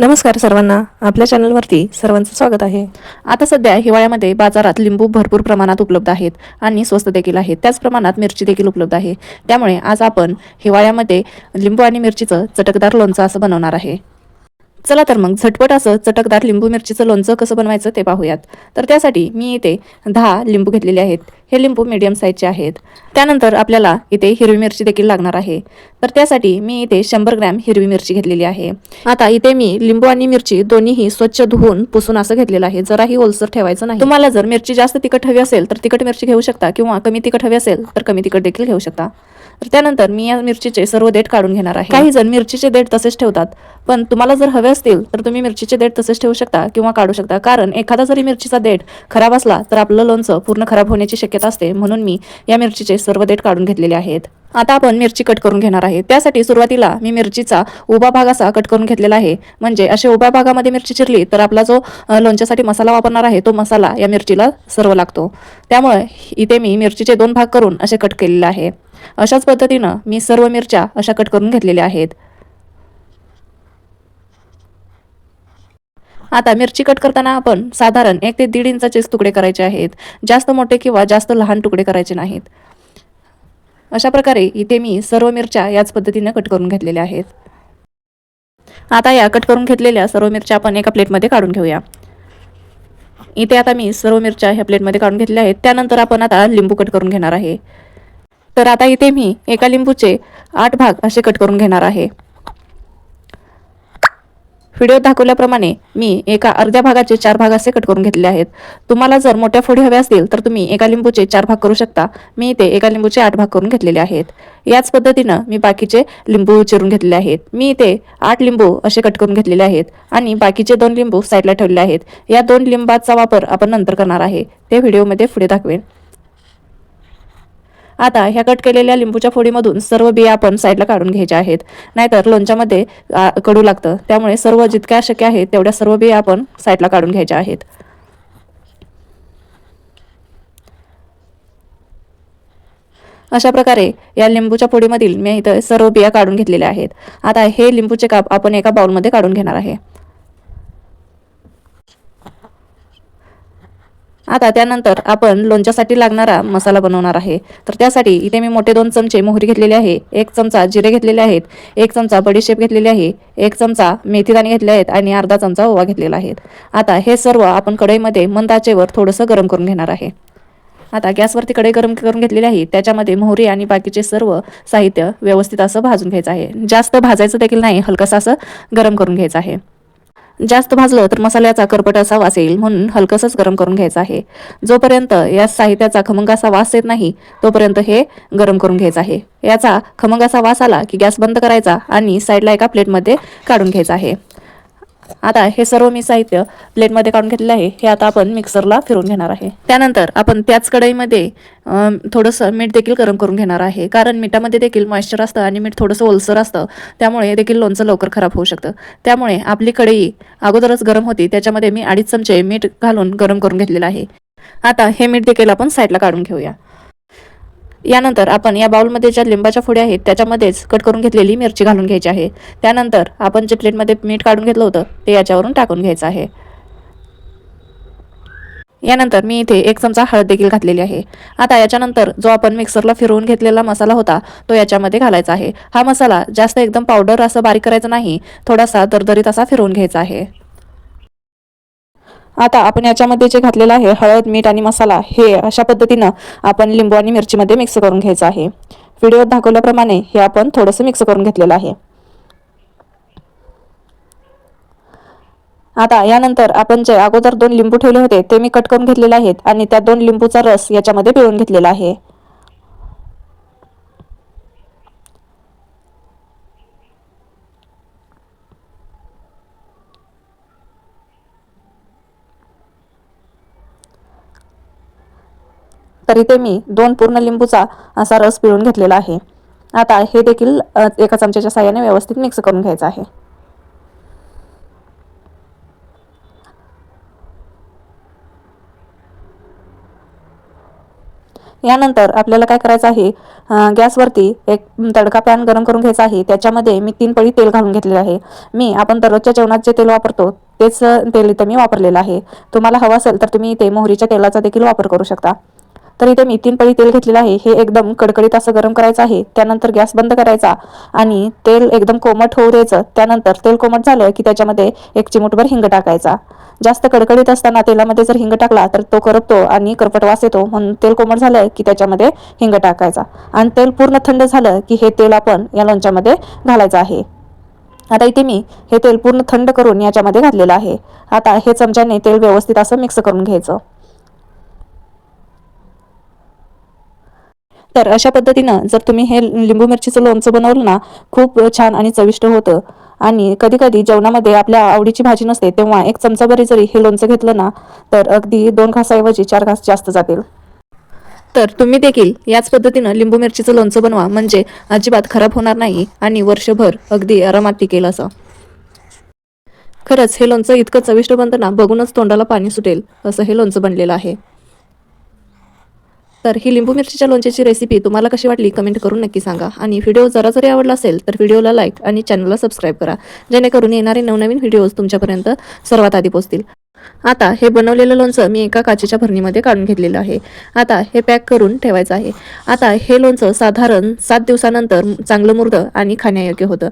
नमस्कार सर्वांना. आपल्या चॅनलवरती सर्वांचं स्वागत आहे. आता सध्या हिवाळ्यामध्ये बाजारात लिंबू भरपूर प्रमाणात उपलब्ध आहेत आणि स्वस्त देखील आहेत. त्याच प्रमाणात मिरची देखील उपलब्ध आहे. त्यामुळे आज आपण हिवाळ्यामध्ये लिंबू आणि मिरचीचं चटकदार लोणचं असं बनवणार आहे. चला तर मग झटपट असं चटकदार लिंबू मिरचीचं लोणचं कसं बनवायचं ते पाहूयात. तर त्यासाठी मी इथे दहा लिंबू घेतलेले आहेत. हे लिंबू मीडियम साईजचे आहेत. त्यानंतर आपल्याला इथे हिरवी मिरची देखील लागणार आहे. तर त्यासाठी मी इथे शंभर ग्रॅम हिरवी मिरची घेतलेली आहे. आता इथे मी लिंबू आणि मिरची दोन्हीही स्वच्छ धुवून पुसून असं घेतलेलं आहे. जराही ओलसर ठेवायचं नाही. तुम्हाला जर मिरची जास्त तिखट हवी असेल तर तिखट मिरची घेऊ शकता किंवा कमी तिखट हवी असेल तर कमी तिखट देखील घेऊ शकता. तर त्यानंतर मी या मिरचीचे सर्व देठ काढून घेणार आहे. काही जण मिरचीचे देठ तसेच ठेवतात पण तुम्हाला जर हवे असतील तर तुम्ही मिरचीचे देठ तसेच ठेवू शकता किंवा काढू शकता. कारण एखादा जरी मिरचीचा देठ खराब असला तर आपलं लोणचं पूर्ण खराब होण्याची शक्यता असते. म्हणून मी या मिरचीचे सर्व देठ काढून घेतलेले आहेत. आता आपण मिरची कट करून घेणार आहे. त्यासाठी सुरुवातीला मी मिरचीचा उभा भाग असा कट करून घेतलेला आहे. म्हणजे अशा उभ्या भागामध्ये मिरची चिरली तर आपला जो लोणच्यासाठी मसाला वापरणार आहे तो मसाला या मिरचीला सर्व लागतो. त्यामुळे इथे मी मिरचीचे दोन भाग करून असे कट केलेले आहे. अशाच पद्धतीनं मी सर्व मिरच्या अशा कट करून घेतलेल्या आहेत. आता मिरची कट करताना आपण साधारण एक ते दीड इंचाचेच तुकडे करायचे आहेत. जास्त मोठे किंवा जास्त लहान तुकडे करायचे नाहीत. अशा प्रकारे इथे मी सर्व मिरच्या याच पद्धतीने कट करून घेतलेल्या आहेत. आता या कट करून घेतलेल्या सर्व मिरच्या आपण एका प्लेटमध्ये काढून घेऊया. इथे आता मी सर्व मिरच्या ह्या प्लेटमध्ये काढून घेतल्या आहेत. त्यानंतर आपण आता लिंबू कट करून घेणार आहे. तर आता इथे मी एका लिंबूचे आठ भाग असे कट करून घेणार आहे. व्हिडिओ दाखवल्याप्रमाणे मी एका अर्ध्या भागाचे चार भाग असे कट करून घेतले आहेत. तुम्हाला जर मोठ्या फोडी हव्या असतील तर तुम्ही एका लिंबूचे चार भाग करू शकता. मी इथे एका लिंबूचे आठ भाग करून घेतलेले आहेत. याच पद्धतीनं मी बाकीचे लिंबू चिरून घेतलेले आहेत. मी इथे आठ लिंबू असे कट करून घेतलेले आहेत आणि बाकीचे दोन लिंबू साईडला ठेवले आहेत. या दोन लिंबाचा वापर आपण नंतर करणार आहे. ते व्हिडिओमध्ये पुढे दाखवेन. आता ह्या कट केलेल्या लिंबूच्या फोडीमधून सर्व बिया आपण साईडला काढून घ्यायच्या आहेत. नाहीतर लोणच्यामध्ये कडू लागतं. त्यामुळे सर्व जितक्या शक्य आहेत तेवढ्या सर्व बिया आपण साईडला काढून घ्यायच्या आहेत. अशा प्रकारे या लिंबूच्या फोडीमधील मी इथं सर्व बिया काढून घेतलेल्या आहेत. आता हे लिंबूचे काप आपण एका बाउलमध्ये काढून घेणार आहे. आता त्यानंतर आपण लोणच्यासाठी लागणारा मसाला बनवणार आहे. तर त्यासाठी इथे मी मोठे दोन चमचे मोहरी घेतलेले आहे एक चमचा जिरे घेतलेले आहेत एक चमचा बडीशेप घेतलेली आहे एक चमचा मेथीदाणे घेतले आहेत आणि अर्धा चमचा ओवा घेतलेला आहे. आता हे सर्व आपण कढईमध्ये मंद आचेवर थोडंसं गरम करून घेणार आहे. आता गॅसवरती कढई गरम करून घेतलेली आहे त्याच्यामध्ये मोहरी आणि बाकीचे सर्व साहित्य व्यवस्थित असं भाजून घ्यायचं आहे. जास्त भाजायचं देखील नाही हलकंसं असं गरम करून घ्यायचं आहे. जास्त भाजलं तर मसाल्याचा करपट असा वास येईल म्हणून हलकसंच गरम करून घ्यायचं आहे. जोपर्यंत या साहित्याचा खमंगाचा असा वास येत नाही तोपर्यंत हे गरम करून घ्यायचं आहे. याचा खमंगाचा असा वास आला की गॅस बंद करायचा आणि साईडला एका प्लेटमध्ये काढून घ्यायचा आहे. आता हे सर्व मी साहित्य प्लेटमध्ये काढून घेतलेलं आहे. हे आता आपण मिक्सरला फिरून घेणार आहे. त्यानंतर आपण त्याच कढईमध्ये थोडंसं मीठ देखील गरम करून घेणार आहे. कारण मिठामध्ये देखील मॉइश्चर असतं आणि मीठ थोडंसं ओलसर असतं. त्यामुळे देखील लोणचं लवकर खराब होऊ शकतं. त्यामुळे आपली कढई अगोदरच गरम होती. त्याच्यामध्ये मी अडीच चमचे मीठ घालून गरम करून घेतलेलं आहे. आता हे मीठ देखील आपण साईडला काढून घेऊया. यानंतर आपण या बाउलमध्ये ज्या लिंबाच्या फोड्या आहेत त्याच्यामध्येच कट करून घेतलेली मिरची घालून घ्यायची आहे. त्यानंतर आपण जे प्लेटमध्ये मीठ काढून घेतलं होतं ते याच्यावरून टाकून घ्यायचं आहे. यानंतर मी इथे एक चमचा हळद देखील घातलेली आहे. आता याच्यानंतर जो आपण मिक्सरला फिरवून घेतलेला मसाला होता तो याच्यामध्ये घालायचा आहे. हा मसाला जास्त एकदम पावडर असं बारीक करायचा नाही थोडासा दरदरीत असा फिरवून घ्यायचा आहे. आता आपण याच्यामध्ये जे घातलेलं आहे हळद मीठ आणि मसाला हे अशा पद्धतीनं आपण लिंबू आणि मिरचीमध्ये मिक्स करून घ्यायचं आहे. व्हिडिओत दाखवल्याप्रमाणे हे आपण थोडंसं मिक्स करून घेतलेलं आहे. आता यानंतर आपण जे अगोदर दोन लिंबू ठेवले होते ते मी कट करून घेतलेले आहेत आणि त्या दोन लिंबूचा रस याच्यामध्ये पिळून घेतलेला आहे. तर इथे मी दोन पूर्ण लिंबूचा असा रस पिळून घेतलेला आहे. आता हे देखील एका चमच्याच्या साह्याने व्यवस्थित मिक्स करून घ्यायचं आहे. यानंतर आपल्याला काय करायचं आहे गॅसवरती एक तडका पॅन गरम करून घ्यायचा आहे. त्याच्यामध्ये मी तीन पळी तेल घालून घेतलेलं आहे. मी आपण दररोजच्या जेवणात जे तेल वापरतो तेच तेल इथं मी वापरलेलं आहे. तुम्हाला हवं असेल तर तुम्ही इथे मोहरीच्या तेलाचा देखील वापर करू शकता. तर इथे मी तीन पळी तेल घेतलेलं आहे. हे एकदम कडकडीत असं गरम करायचं आहे. त्यानंतर गॅस बंद करायचा आणि तेल एकदम कोमट होऊ द्यायचं. त्यानंतर तेल कोमट झालं की त्याच्यामध्ये एक चिमूटभर हिंग टाकायचा. जास्त कडकडीत असताना तेलामध्ये जर हिंग टाकला तर तो करपतो आणि करपट वास येतो. म्हणून तेल कोमट झालं की त्याच्यामध्ये हिंग टाकायचा. आणि तेल पूर्ण थंड झालं की हे तेल आपण या लोणच्यामध्ये घालायचं आहे. आता इथे मी हे तेल पूर्ण थंड करून याच्यामध्ये घातलेलं आहे. आता हे चमच्याने तेल व्यवस्थित असं मिक्स करून घ्यायचं. तर अशा पद्धतीनं जर तुम्ही हे लिंबू मिरचीचं लोणचं बनवलं ना खूप छान आणि चविष्ट होतं. आणि कधी कधी जेवणामध्ये आपल्या आवडीची भाजी नसते तेव्हा एक चमचाभरी जरी हे लोणचं घेतलं ना तर अगदी दोन घासाऐवजी चार घास जास्त जातील. तर तुम्ही देखील याच पद्धतीनं लिंबू मिरचीचं लोणचं बनवा म्हणजे अजिबात खराब होणार नाही आणि वर्षभर अगदी आरामात टिकेल असं. खरंच हे लोणचं इतकं चविष्ट बनतं ना बघूनच तोंडाला पाणी सुटेल असं हे लोणचं बनलेलं आहे. तर ही लिंबू मिरचीच्या लोणच्याची रेसिपी तुम्हाला कशी वाटली कमेंट करून नक्की सांगा. आणि व्हिडिओ जरा जरी आवडला असेल तर व्हिडिओला लाईक आणि चॅनलला सबस्क्राईब करा. जेणेकरून येणारे नवनवीन व्हिडिओज तुमच्यापर्यंत सर्वात आधी पोहोचतील. आता हे बनवलेलं लोणचं मी एका काचेच्या भरणीमध्ये काढून घेतलेलं आहे. आता हे पॅक करून ठेवायचं आहे. आता हे लोणचं साधारण सात दिवसानंतर चांगलं मुरतं आणि खाण्यायोग्य होतं.